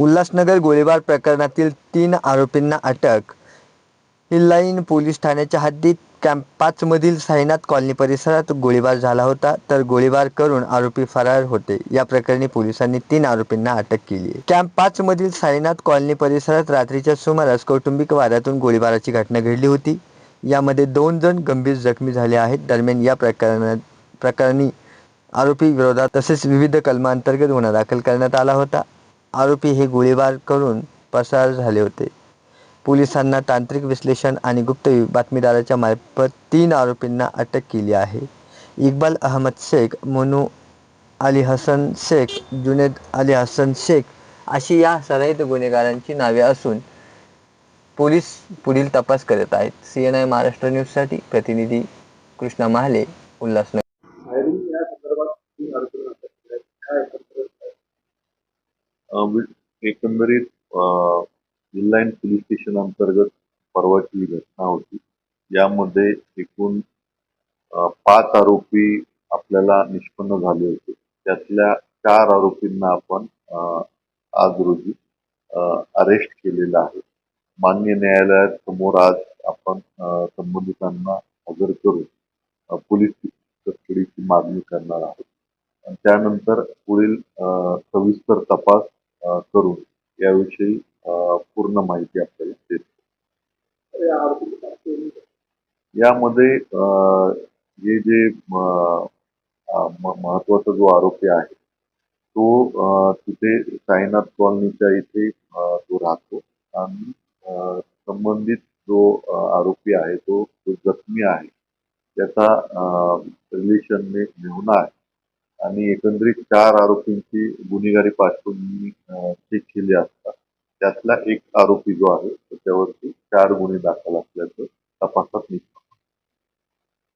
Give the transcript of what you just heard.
उल्हासनगर गोळीबार प्रकरणातील तीन आरोपींना अटक. हिल्लाईन पोलीस ठाण्याच्या हद्दीत कॅम्प पाचमधील साईनाथ कॉलनी परिसरात गोळीबार झाला होता तर गोळीबार करून आरोपी फरार होते. या प्रकरणी पोलिसांनी तीन आरोपींना अटक केली कॅम्प पाचमधील साईनाथ कॉलनी परिसरात रात्रीच्या सुमारास कौटुंबिक वादातून गोळीबाराची घटना घडली होती. यामध्ये दोन जण गंभीर जखमी झाले आहेत. दरम्यान या प्रकरणात प्रकरणी आरोपी विरोधात तसेच विविध कलमांतर्गत गुन्हा दाखल करण्यात आला होता. आरोपी हे गोळीबार करून पसार झाले होते. पोलिसांना तांत्रिक विश्लेषण आणि गुप्त बातमीदाराच्या मार्फत तीन आरोपींना अटक केली आहे. इक्बाल अहमद शेख मोनू अली हसन शेख जुनेद अली हसन शेख अशी या सराईत गुन्हेगारांची नावे असून पोलीस पुढील तपास करत आहेत. सी एन आय महाराष्ट्र न्यूजसाठी प्रतिनिधी कृष्णा महाले उल्हासनगर फायरिंग या संदर्भात तीन आरोपींना अटक केली आहे. काय एकंदरीत काय? अ, वि- एकंदरीत इनलाईन पोलीस स्टेशन अंतर्गत परवाची ही घटना होती. यामध्ये एकूण पाच आरोपी आपल्याला निष्पन्न झाले होते. त्यातल्या चार आरोपींना आपण आज रोजी अरेस्ट केलेलं आहे. मान्य न्यायालयात समोर आज आपण संबंधितांना हजर करून पोलीस कस्टडीची मागणी करणार आहोत. त्यानंतर पुढील सविस्तर तपास पूर्ण माहिती आपल्याला देतो? यामध्ये हे जे महत्त्वाचा जो आरोपी आहे तो तिथे साईनाथ कॉलनीच्या इथे तो राहतो. आणि संबंधित जो आरोपी आहे तो जो जखमी आहे. त्याचा रिलेशनने मेहुणा आहे. आणि एकंदरीत चार आरोपींची गुन्हेगारी पार्श्वभूमी चेक केली असता त्यातला एक आरोपी जो आहे त्याच्यावरती चार गुन्हे दाखल असल्याचं तपासात निश्चित